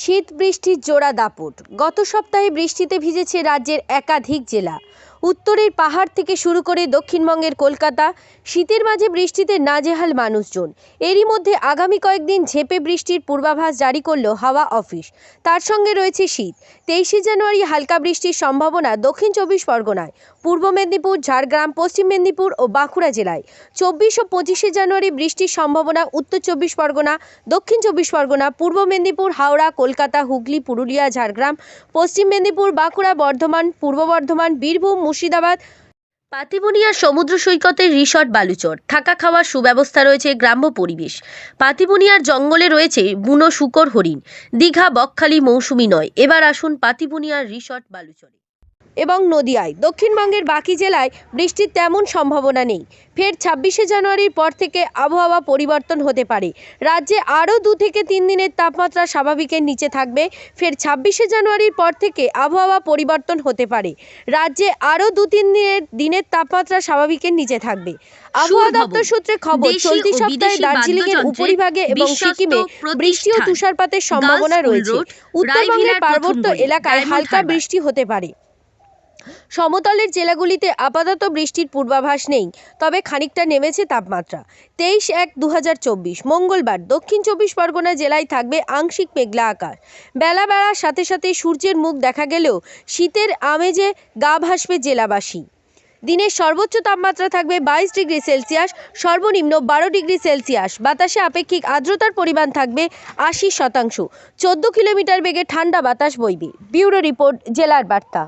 শীত বৃষ্টির জোড়া দাপট। গত সপ্তাহে বৃষ্টিতে ভিজেছে রাজ্যের একাধিক জেলা। উত্তরের পাহাড় থেকে শুরু করে দক্ষিণবঙ্গের কলকাতা, শীতের মাঝে বৃষ্টিতে নাজেহাল মানুষজন। এরই মধ্যে আগামী কয়েকদিন ঝেপে বৃষ্টির পূর্বাভাস জারি করল হাওয়া অফিস। তার সঙ্গে রয়েছে শীত। তেইশে জানুয়ারি হালকা বৃষ্টির সম্ভাবনা দক্ষিণ চব্বিশ পরগনায়, পূর্ব মেদিনীপুর, ঝাড়গ্রাম, পশ্চিম মেদিনীপুর ও বাঁকুড়া জেলায়। চব্বিশ ও পঁচিশে জানুয়ারি বৃষ্টির সম্ভাবনা উত্তর চব্বিশ পরগনা, দক্ষিণ চব্বিশ পরগনা, পূর্ব মেদিনীপুর, হাওড়া, কলকাতা, হুগলি, পুরুলিয়া, ঝাড়গ্রাম, পশ্চিম মেদিনীপুর, বাঁকুড়া, বর্ধমান, পূর্ব বর্ধমান, বীরভূম মুর্শিদাবাদ, পাতিবুনিয়ার সমুদ্র সৈকতের রিসর্ট বালুচর। থাকা খাওয়ার সুব্যবস্থা রয়েছে গ্রাম্য পরিবেশ। পাতিবুনিয়ার জঙ্গলে রয়েছে বুনো শুকর হরিণ। দীঘা, বকখালি মৌসুমি নয়। এবার আসুন পাতিবুনিয়ার রিসর্ট বালুচরে। এবং নদিয়ায়। দক্ষিণবঙ্গের বাকি জেলায় বৃষ্টির তেমন সম্ভাবনা নেই। ফের ছাব্বিশে জানুয়ারির পর থেকে আবহাওয়া পরিবর্তন হতে পারে। রাজ্যে আরও দু থেকে তিন দিনের তাপমাত্রা স্বাভাবিকের নিচে থাকবে। ফের ছাব্বিশে জানুয়ারির পর থেকে আবহাওয়া পরিবর্তন হতে পারে। রাজ্যে আরও দু তিন দিনের দিনের তাপমাত্রা স্বাভাবিকের নিচে থাকবে। আবহাওয়া দপ্তর সূত্রে খবর চলতি সপ্তাহে বিদেশি দার্জিলিং এর বাদ্যযন্ত্রের উপরিভাগে এবং সিকিমে বৃষ্টি ও তুষারপাতের সম্ভাবনা রয়েছে। উত্তরবঙ্গের পার্বত্য এলাকায় হালকা বৃষ্টি হতে পারে। সমতলের জেলাগুলিতে আপাতত বৃষ্টির পূর্বাভাস নেই, তবে খানিকটা নেমেছে তাপমাত্রা। তেইশ এক দু মঙ্গলবার দক্ষিণ চব্বিশ পরগনা জেলায় থাকবে আংশিক মেঘলা আকাশ। বেলা বেড়ার সাথে সাথে সূর্যের মুখ দেখা গেলেও শীতের আমেজে গা ভাসবে জেলাবাসী। দিনের সর্বোচ্চ তাপমাত্রা থাকবে বাইশ ডিগ্রি সেলসিয়াস, সর্বনিম্ন বারো ডিগ্রি সেলসিয়াস। বাতাসে আপেক্ষিক আর্দ্রতার পরিমাণ থাকবে আশি শতাংশ। চোদ্দ কিলোমিটার বেগে ঠান্ডা বাতাস বইবে। ব্যুরো রিপোর্ট, জেলার বার্তা।